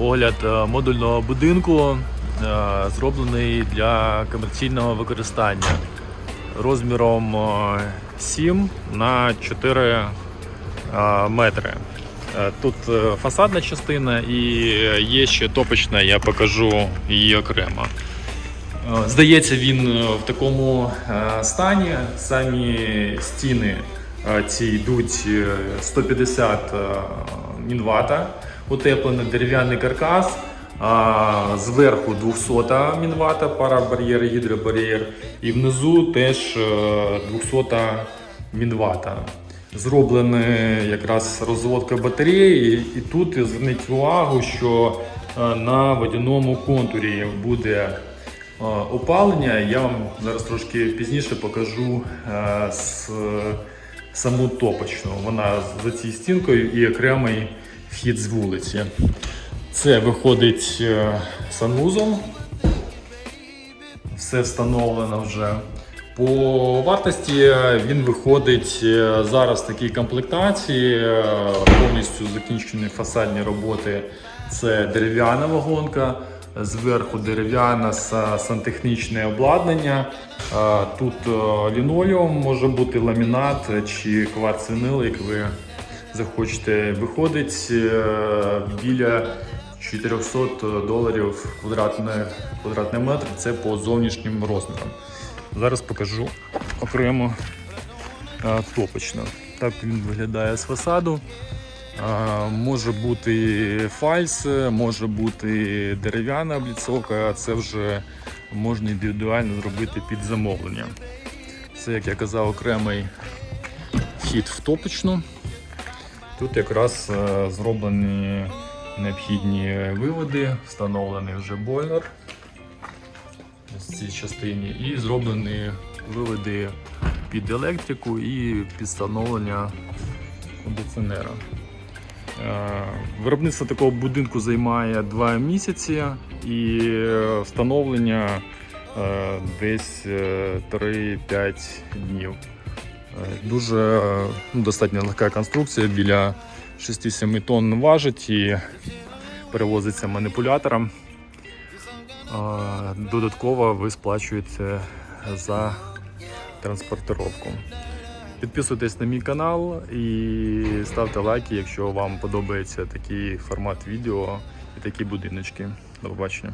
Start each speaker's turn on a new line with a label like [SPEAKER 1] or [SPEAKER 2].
[SPEAKER 1] огляд е, модульного будинку, е, зроблений для комерційного використання розміром е, 7 на 4 е, метри. Е, Тут е, фасадна частина і є ще топочна, я покажу її окремо. Е, Здається, він е, в такому е, стані. Самі стіни е, ці йдуть е, 150 е, мінвата, утеплений дерев'яний каркас. А зверху 200 мінвата, парабар'єр, гідробар'єр, і внизу теж е, 200 мінвата. Зроблена якраз розводка батареї, і тут зверніть увагу, що е, на водяному контурі буде е, опалення. Я вам зараз трошки пізніше покажу е, саму топочну. Вона за цією стінкою і окремий вхід з вулиці. Це виходить е, санвузол. Все встановлено вже. По вартості е, він виходить е, зараз в такій комплектації, повністю закінчені фасадні роботи. Це дерев'яна вагонка, зверху дерев'яне сантехнічне обладнання. Тут лінолеум може бути ламінат чи кварцинил, як ви захочете. Виходить е, біля 400 доларів квадратний, квадратний метр. Це по зовнішнім розмірам. Зараз покажу окремо е, топочно. Так він виглядає з фасаду. Е, Може бути фальс, може бути дерев'яна обліцовка, це вже можна індивідуально зробити під замовлення. Це, як я казав, окремий вхід в топочну. Тут якраз е, зроблені необхідні виводи, встановлений вже бойлер в цій частині, і зроблені виводи під електрику і під встановлення кондиціонера. Е, Виробництво такого будинку займає 2 місяці і встановлення е, десь е, 3-5 днів. Дуже ну, достатньо легка конструкція, біля 6-7 тонн важить і перевозиться маніпулятором. Додатково ви сплачуєте за транспортировку. Підписуйтесь на мій канал і ставте лайки, якщо вам подобається такий формат відео і такі будиночки. До побачення.